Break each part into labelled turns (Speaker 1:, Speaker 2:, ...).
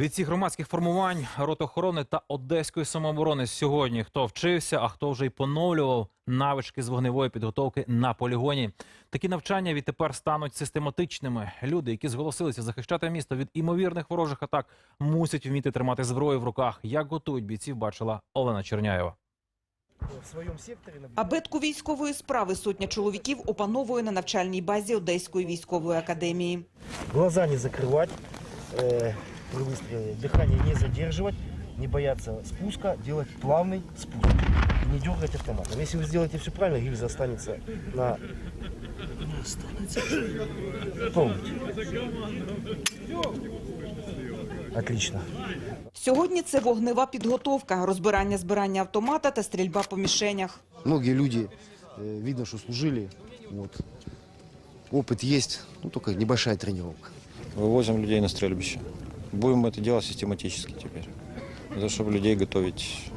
Speaker 1: Від цих громадських формувань рот охорони та одеської самооборони сьогодні хто вчився, а хто вже й поновлював навички з вогневої підготовки на полігоні. Такі навчання відтепер стануть систематичними. Люди, які зголосилися захищати місто від імовірних ворожих атак, мусять вміти тримати зброю в руках. Як готують бійців, бачила Олена Черняєва.
Speaker 2: Абетку військової справи сотня чоловіків опановує на навчальній базі Одеської військової академії.
Speaker 3: Глаза не закрывать, э, при выстреле, дыхание не задерживать, не бояться спуска, делать плавный спуск. И не дергать автоматом. Если вы сделаете все правильно, гильза останется на... Не останется. Пробуйте. Отлично.
Speaker 2: Сьогодні це вогнева підготовка, розбирання збирання автомата та стрільба по мішенях.
Speaker 4: Многие люди, э, видно, что служили. Вот. Опыт есть, ну только небольшая тренировка.
Speaker 5: Вывозим людей на стрельбище. Будем это делать систематически теперь. Это чтобы людей готовить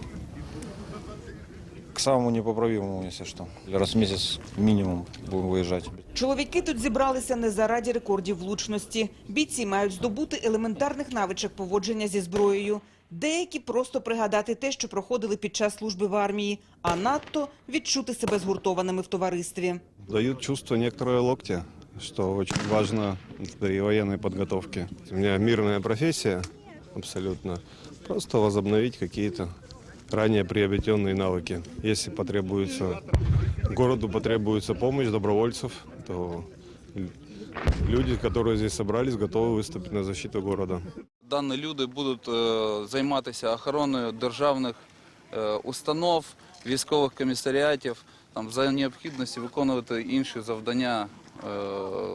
Speaker 5: к самому непоправимому, если что. Раз в месяц минимум будем выезжать.
Speaker 2: Чоловіки тут зібралися не заради рекордів влучності. Бійці мають здобути елементарних навичок поводження зі зброєю. Деякі просто пригадати те, що проходили під час служби в армії, а надто відчути себе згуртованими в товаристві.
Speaker 6: дают чувство некоторые локти, что очень важно при военной подготовке. У меня мирная профессия абсолютно. Просто возобновить какие-то ранее приобретенные навыки. Если потребуется городу потребуется помощь добровольцев, то люди, которые здесь собрались, готовы выступить на защиту города.
Speaker 7: Дані люди будуть е, займатися охороною державних е, установ, військових комісаріатів, там, за необхідності виконувати інші завдання е,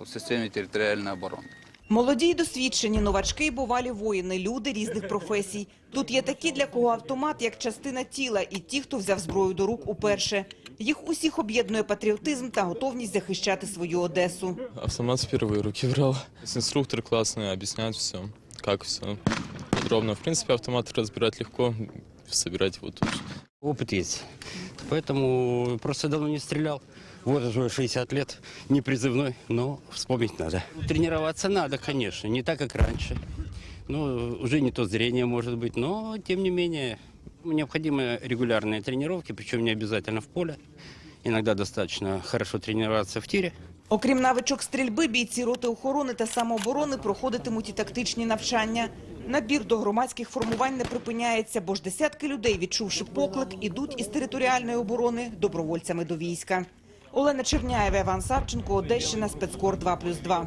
Speaker 7: в системі територіальної оборони.
Speaker 2: Молоді й досвідчені новачки й бувалі воїни, люди різних професій. Тут є такі, для кого автомат як частина тіла, і ті, хто взяв зброю до рук уперше. Їх усіх об'єднує патріотизм та готовність захищати свою Одесу.
Speaker 8: Автомат в первые руки брал. Инструктор классный, объясняет все, как все подробно. В принципе, автомат разбирать легко, собирать его тут. же.
Speaker 9: Опыт есть. Поэтому просто давно не стрелял. Вот уже 60 лет, не призывной, но вспомнить надо. Тренироваться надо, конечно, не так, как раньше. Ну, уже не то зрение может быть, но, тем не менее, необходимы регулярные тренировки, причем не обязательно в поле. Иногда достаточно хорошо тренироваться в тире.
Speaker 2: Окрім навичок стрільби, бійці роти охорони та самооборони проходитимуть і тактичні навчання. Набір до громадських формувань не припиняється, бо ж десятки людей, відчувши поклик, ідуть із територіальної оборони добровольцями до війська. Олена Черняєва, Іван Савченко, Одещина, спецкор 2+,2.